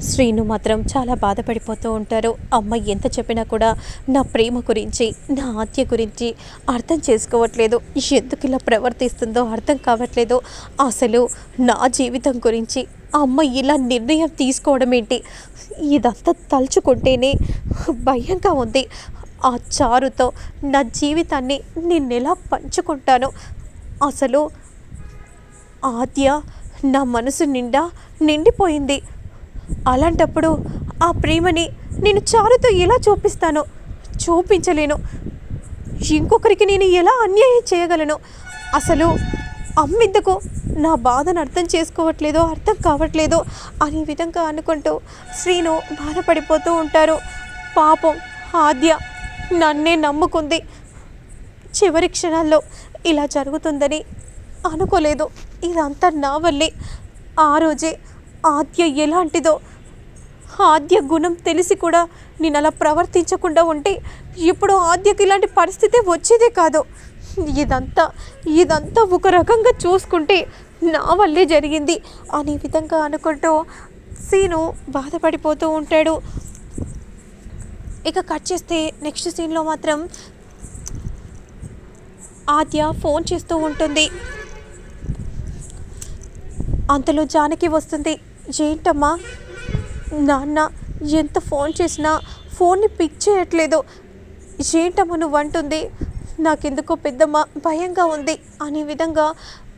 శ్రీను మాత్రం చాలా బాధపడిపోతూ ఉంటారు. అమ్మ ఎంత చెప్పినా కూడా నా ప్రేమ గురించి నా ఆత్య గురించి అర్థం చేసుకోవట్లేదు. ఎందుకు ఇలా ప్రవర్తిస్తుందో అర్థం కావట్లేదు. అసలు నా జీవితం గురించి అమ్మ ఇలా నిర్ణయం తీసుకోవడం ఏంటి? ఇదంతా తలుచుకుంటేనే భయంగా ఉంది. ఆ చారుతో నా జీవితాన్ని నేను ఎలా పంచుకుంటాను? అసలు ఆద్య నా మనసు నిండా నిండిపోయింది. అలాంటప్పుడు ఆ ప్రేమని నేను చారుతో ఎలా చూపిస్తాను చూపించలేను. ఇంకొకరికి నేను ఎలా అన్యాయం చేయగలను? అసలు అమ్మెందుకు నా బాధను అర్థం చేసుకోవట్లేదో అర్థం కావట్లేదో అనే విధంగా అనుకుంటూ శ్రీను బాధపడిపోతూ ఉంటారు. పాపం ఆద్య నన్నే నమ్ముకుంది. చివరి క్షణాల్లో ఇలా జరుగుతుందని అనుకోలేదు. ఇదంతా నా వల్లే. ఆ రోజే ఆద్య ఎలాంటిదో. ఆద్య గుణం తెలిసి కూడా నేను అలా ప్రవర్తించకుండా ఉంటే ఇప్పుడు ఆద్యకి ఇలాంటి పరిస్థితి వచ్చేదే కాదు. ఇదంతా ఇదంతా ఒక రకంగా చూసుకుంటే నా వల్లే జరిగింది అనే విధంగా అనుకుంటూ సీను బాధపడిపోతూ ఉంటాడు. ఇక కట్ చేస్తే నెక్స్ట్ సీన్లో మాత్రం ఆద్య ఫోన్ చేస్తూ ఉంటుంది. అంతలో జానకి వస్తుంది. ఏంటమ్మా? నాన్న ఎంత ఫోన్ చేసినా ఫోన్ని పిక్ చేయట్లేదు. ఏంటమ్మా నువ్వు అంటుంది? నాకెందుకో పెద్దమ్మ భయంగా ఉంది. అనే విధంగా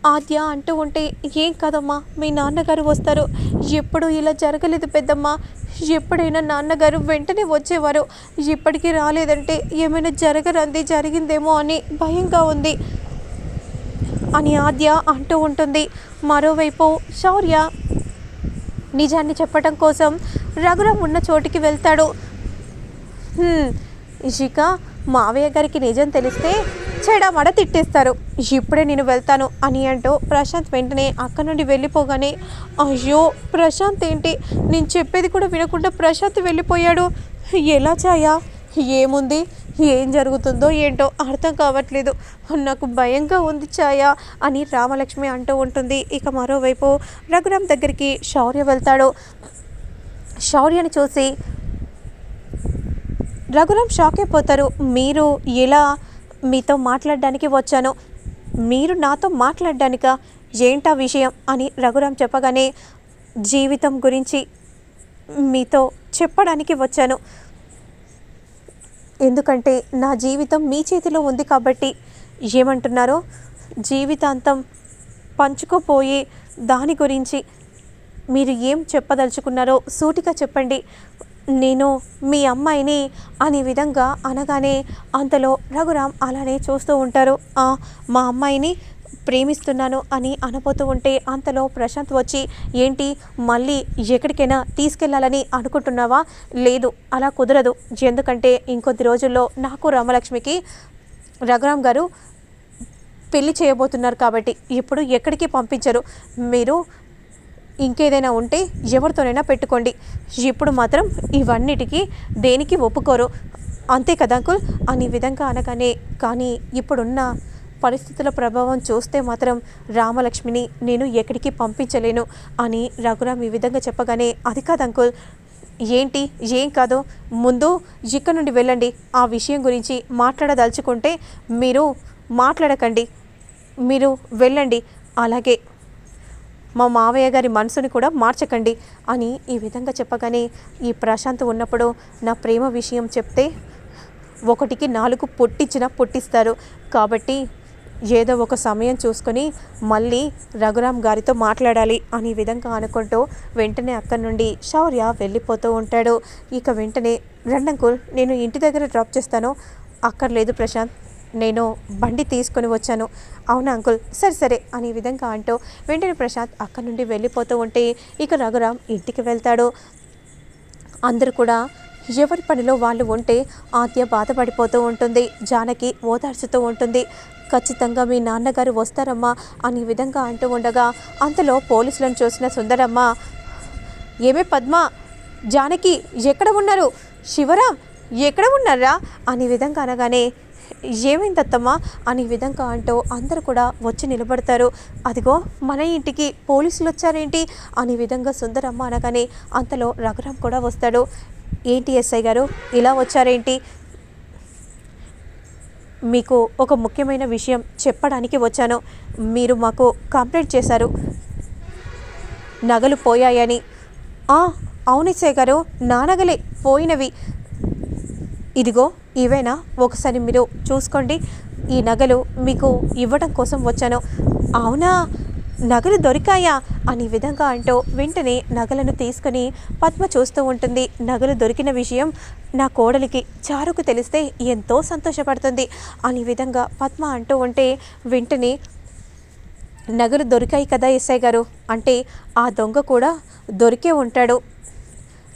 ఆద్య అంటూ ఉంటే ఏం కదమ్మా? మీ నాన్నగారు వస్తారు. ఎప్పుడు ఇలా జరగలేదు పెద్దమ్మ. ఎప్పుడైనా నాన్నగారు వెంటనే వచ్చేవారు. ఇప్పటికీ రాలేదంటే ఏమైనా జరగరంది జరిగిందేమో అని భయంగా ఉంది. అని ఆద్య అంటూ ఉంటుంది. మరోవైపు శౌర్య నిజాన్ని చెప్పటం కోసం రఘురాం ఉన్న చోటికి వెళ్తాడు. ఇషిక మావయ్య గారికి నిజం తెలిస్తే చెడమడ తిట్టేస్తారు. ఇప్పుడే నేను వెళ్తాను అని అంటూ ప్రశాంత్ వెంటనే అక్కడ నుండి వెళ్ళిపోగానే అయ్యో ప్రశాంత్ ఏంటి? నేను చెప్పేది కూడా వినకుండా ప్రశాంత్ వెళ్ళిపోయాడు. ఎలా చాయా ఏముంది? ఏం జరుగుతుందో ఏంటో అర్థం కావట్లేదు. నాకు భయంగా ఉంది ఛాయ అని రామలక్ష్మి అంటూ ఉంటుంది. ఇక మరోవైపు రఘురామ్ దగ్గరికి శౌర్య వెళ్తాడు. శౌర్యని చూసి రఘురామ్ షాక్ అయిపోతారు. మీరు ఎలా మీతో మాట్లాడడానికి వచ్చాను. మీరు నాతో మాట్లాడడానిక? ఏంటా విషయం? అని రఘురామ్ చెప్పగానే జీవితం గురించి మీతో చెప్పడానికి వచ్చాను. ఎందుకంటే నా జీవితం మీ చేతిలో ఉంది కాబట్టి ఏమంటున్నారో? జీవితాంతం పంచుకోపోయే దాని గురించి మీరు ఏం చెప్పదలుచుకున్నారో సూటిగా చెప్పండి. నేను మీ అమ్మాయిని అనే విధంగా అనగానే అంతలో రఘురామ్ అలానే చూస్తూ ఉంటారు. మా అమ్మాయిని ప్రేమిస్తున్నాను అని అనబోతూ ఉంటే అంతలో ప్రశాంత్ వచ్చి ఏంటి మళ్ళీ ఎక్కడికైనా తీసుకెళ్ళాలని అనుకుంటున్నావా? లేదు అలా కుదరదు. ఎందుకంటే ఇంకొద్ది రోజుల్లో నాకు రామలక్ష్మికి రఘురామ్ గారు పెళ్ళి చేయబోతున్నారు కాబట్టి ఇప్పుడు ఎక్కడికి పంపించరు. మీరు ఇంకేదైనా ఉంటే ఎవరితోనైనా పెట్టుకోండి. ఇప్పుడు మాత్రం ఇవన్నిటికీ దేనికి ఒప్పుకోరు. అంతే కదా అంకుల్? అని విధంగా అనగానే కానీ ఇప్పుడున్న పరిస్థితుల ప్రభావం చూస్తే మాత్రం రామలక్ష్మిని నేను ఎక్కడికి పంపించలేను అని రఘురామ్ ఈ విధంగా చెప్పగానే అది కాదు అంకుల్ ఏంటి ఏం కాదు? ముందు ఇక్కడ నుండి వెళ్ళండి. ఆ విషయం గురించి మాట్లాడదలుచుకుంటే మీరు మాట్లాడకండి. మీరు వెళ్ళండి. అలాగే మా మావయ్య గారి మనసుని కూడా మార్చకండి అని ఈ విధంగా చెప్పగానే ఈ ప్రశాంత్ ఉన్నప్పుడు నా ప్రేమ విషయం చెప్తే ఒకటికి నాలుగు పుట్టించిన పుట్టిస్తారు. కాబట్టి ఏదో ఒక సమయం చూసుకొని మళ్ళీ రఘురామ్ గారితో మాట్లాడాలి అనే విధంగా అనుకుంటూ వెంటనే అక్కడి నుండి శౌర్య వెళ్ళిపోతూ ఉంటాడు. ఇక వెంటనే రండంకుల్ నేను ఇంటి దగ్గర డ్రాప్ చేస్తాను. అక్కర్లేదు ప్రశాంత్. నేను బండి తీసుకొని వచ్చాను. అవునా అంకుల్? సరే సరే. అని ఈ విధంగా అంటూ వెంటనే ప్రశాంత్ అక్కడి నుండి వెళ్ళిపోతూ ఉంటే ఇక రఘురామ్ ఇంటికి వెళ్తాడు. అందరూ కూడా ఎవరి పనిలో వాళ్ళు ఉంటే ఆద్య బాధపడిపోతూ ఉంటుంది. జానకి ఓదార్చుతూ ఉంటుంది. ఖచ్చితంగా మీ నాన్నగారు వస్తారమ్మా అని విధంగా అంటూ ఉండగా అంతలో పోలీసులను చూసిన సుందరమ్మ ఏమే పద్మ జానకి ఎక్కడ ఉన్నారు? శివరాం ఎక్కడ ఉన్నారా? అనే విధంగా అనగానే ఏమైంది అత్తమ్మా? అనే విధంగా అంటూ అందరూ కూడా వచ్చి నిలబడతారు. అదిగో మన ఇంటికి పోలీసులు వచ్చారేంటి? అనే విధంగా సుందరమ్మ అనగానే అంతలో రఘురామ్ కూడా వస్తాడు. ఏంటి ఎస్ఐ గారు ఇలా వచ్చారేంటి? మీకు ఒక ముఖ్యమైన విషయం చెప్పడానికి వచ్చాను. మీరు మాకు కంప్లైంట్ చేశారు. నగలు పోయాయని. "ఆ, అవును గారు నా నగలే పోయినవి. ఇదిగో ఇవేనా? ఒకసారి మీరు చూసుకోండి. ఈ నగలు మీకు ఇవ్వడం కోసం వచ్చాను. అవునా? నగలు దొరికాయా అనే విధంగా అంటూ వెంటనే నగలను తీసుకుని పద్మ చూస్తూ ఉంటుంది. నగలు దొరికిన విషయం నా కోడలికి చారుకు తెలిస్తే ఎంతో సంతోషపడుతుంది అనే విధంగా పద్మ అంటూ ఉంటే వెంటనే నగలు దొరికాయి కదా ఎస్ఐ గారు? అంటే ఆ దొంగ కూడా దొరికే ఉంటాడు.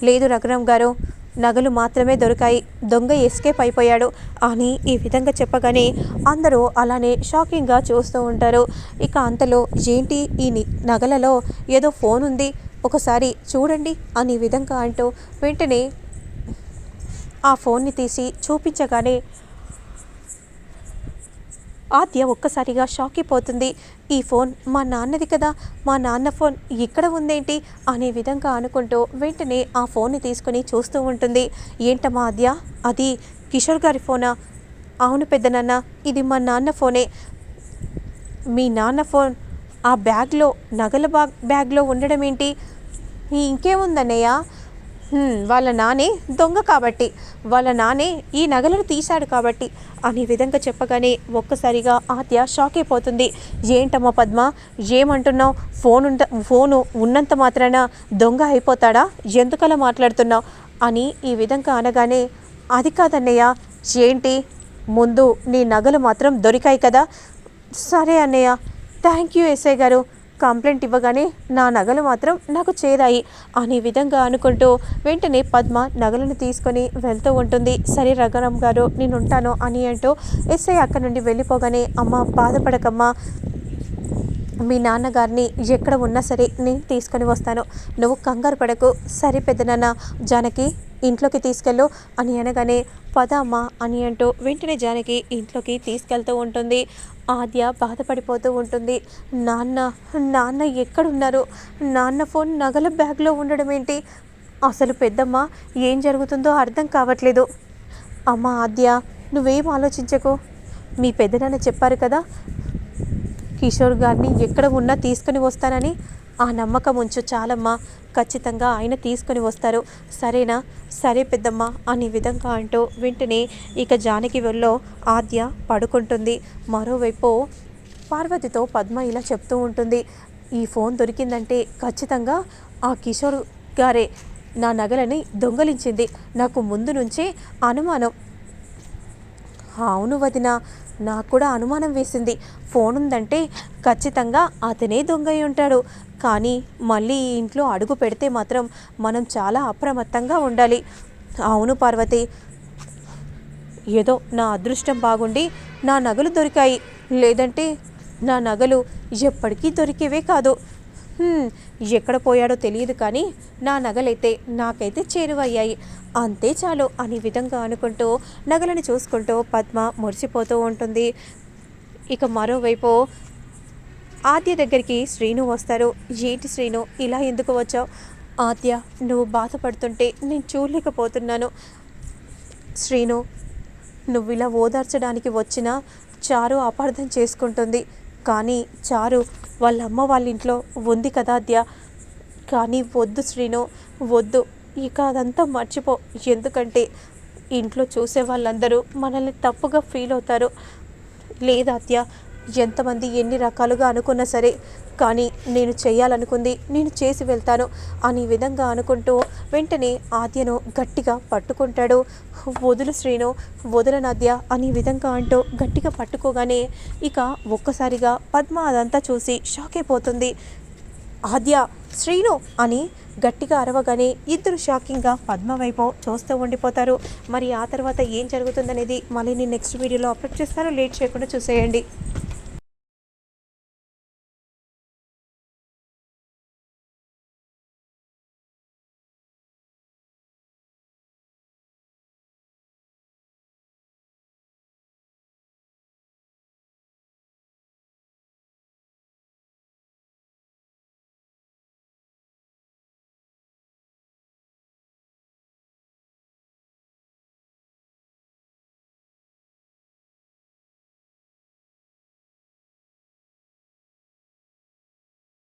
లేదు రఘురామ్ గారు నగలు మాత్రమే దొరికాయి. దొంగ ఎస్కేప్ అయిపోయాడు. అని ఈ విధంగా చెప్పగానే అందరూ అలానే షాకింగ్గా చూస్తూ ఉంటారు. ఇక అంతలో ఏంటి ఈ ని- నగలలో ఏదో ఫోన్ ఉంది. ఒకసారి చూడండి అని విధంగా అంటూ వెంటనే ఆ ఫోన్ని తీసి చూపించగానే ఆద్య ఒక్కసారిగా షాక్ అయిపోతుంది ఈ ఫోన్ మా నాన్నది కదా. మా నాన్న ఫోన్ ఇక్కడ ఉందేంటి? అనే విధంగా అనుకుంటూ వెంటనే ఆ ఫోన్ని తీసుకుని చూస్తూ ఉంటుంది. ఏంటమ్మా ఆద్య? అది కిషోర్ గారి ఫోనా? అవును పెద్దనాన్న ఇది మా నాన్న ఫోనే. మీ నాన్న ఫోన్ ఆ బ్యాగ్లో నగల బ్యాగ్ బ్యాగ్లో ఉండడం ఏంటి ఇంకేముందన్నయ్య? వాళ్ళ నానే దొంగ కాబట్టి వాళ్ళ నానే ఈ నగలను తీశాడు కాబట్టి అనే విధంగా చెప్పగానే ఒక్కసారిగా ఆద్య షాక్ అయిపోతుంది. ఏంటమ్మా పద్మ ఏమంటున్నావు? ఫోన్ ఉంట ఫోను ఉన్నంత మాత్రాన దొంగ అయిపోతాడా? ఎందుకలా మాట్లాడుతున్నావు? అని ఈ విధంగా అనగానే అది కాదన్నయ్య ఏంటి? ముందు నీ నగలు మాత్రం దొరికాయి కదా. సరే అన్నయ్య థ్యాంక్ యూ ఎస్ఐ గారు. కంప్లైంట్ ఇవ్వగానే నా నగలు మాత్రం నాకు చేరాయి అనే విధంగా అనుకుంటూ వెంటనే పద్మ నగలను తీసుకొని వెళ్తూ ఉంటుంది. సరే రఘురామ్ గారు నేను ఉంటాను అని అంటూ ఎస్ఐ అక్కడి నుండి వెళ్ళిపోగానే అమ్మ బాధపడకమ్మా. మీ నాన్నగారిని ఎక్కడ ఉన్నా సరే నేను తీసుకొని వస్తాను. నువ్వు కంగారు పడకు. సరే పెద్దనాన్న జానకి ఇంట్లోకి తీసుకెళ్ళు. అని అనగానే పదమ్మా అని అంటూ వెంటనే జానకి ఇంట్లోకి తీసుకెళ్తూ ఉంటుంది. ఆద్య బాధపడిపోతూ ఉంటుంది. నాన్న నాన్న ఎక్కడున్నారు? నాన్న ఫోన్ నగల బ్యాగ్లో ఉండడం ఏంటి? అసలు పెద్దమ్మ ఏం జరుగుతుందో అర్థం కావట్లేదు. అమ్మ ఆద్య నువ్వేం ఆలోచించకు. మీ పెద్దనాన్న చెప్పారు కదా కిషోర్ గారిని ఎక్కడ ఉన్నా తీసుకుని వస్తానని. ఆ నమ్మకం ఉంచు చాలమ్మా. ఖచ్చితంగా ఆయన తీసుకొని వస్తారు. సరేనా? సరే పెద్దమ్మ అనే విధంగా అంటూ వెంటనే ఇక జానకి వెళ్ళో ఆద్య పడుకుంటుంది. మరోవైపు పార్వతితో పద్మ ఇలా చెప్తూ ఉంటుంది. ఈ ఫోన్ దొరికిందంటే ఖచ్చితంగా ఆ కిషోర్ గారే నా నగలని దొంగలించింది. నాకు ముందు నుంచే అనుమానం అవును వదిన నాకు కూడా అనుమానం వేసింది. ఫోన్ ఉందంటే ఖచ్చితంగా అతనే దొంగయి ఉంటాడు. కానీ మళ్ళీ ఈ ఇంట్లో అడుగు పెడితే మాత్రం మనం చాలా అప్రమత్తంగా ఉండాలి. అవును పార్వతి ఏదో నా అదృష్టం బాగుండి నా నగలు దొరికాయి. లేదంటే నా నగలు ఎప్పటికీ దొరికేవే కాదు. ఎక్కడ పోయాడో తెలియదు కానీ నా నగలైతే నాకైతే చేరువయ్యాయి. అంతే చాలు అనే విధంగా అనుకుంటూ నగలను చూసుకుంటూ పద్మ మురిసిపోతూ ఉంటుంది. ఇక మరోవైపు ఆద్య దగ్గరికి శ్రీను వస్తారు. ఏంటి శ్రీను ఇలా ఎందుకు వచ్చావు? ఆద్య నువ్వు బాధపడుతుంటే నేను చూడలేకపోతున్నాను. శ్రీను నువ్వు ఇలా ఓదార్చడానికి వచ్చినా చారు అపార్థం చేసుకుంటుంది. కానీ చారు వాళ్ళ అమ్మ వాళ్ళ ఇంట్లో ఉంది కదా అద్య. కానీ వద్దు శ్రీను వద్దు. ఇక అదంతా మర్చిపో. ఎందుకంటే ఇంట్లో చూసే వాళ్ళందరూ మనల్ని తప్పుగా ఫీల్ అవుతారు. లేదా అత్య ఎంతమంది ఎన్ని రకాలుగా అనుకున్నా సరే కానీ నేను చేయాలనుకుంది నేను చేసి వెళ్తాను అని విధంగా అనుకుంటూ వెంటనే ఆద్యను గట్టిగా పట్టుకుంటాడు. వదులు శ్రీను వదలనాద్య అని అనే విధంగా అంటూ గట్టిగా పట్టుకోగానే ఇక ఒక్కసారిగా పద్మ అదంతా చూసి షాక్ అయిపోతుంది. ఆద్య శ్రీను అని గట్టిగా అరవగానే ఇద్దరు షాకింగ్గా పద్మ వైపు చూస్తూ ఉండిపోతారు. మరి ఆ తర్వాత ఏం జరుగుతుందనేది మళ్ళీ నేను నెక్స్ట్ వీడియోలో అప్లోడ్ చేస్తాను. లేట్ చేయకుండా చూసేయండి.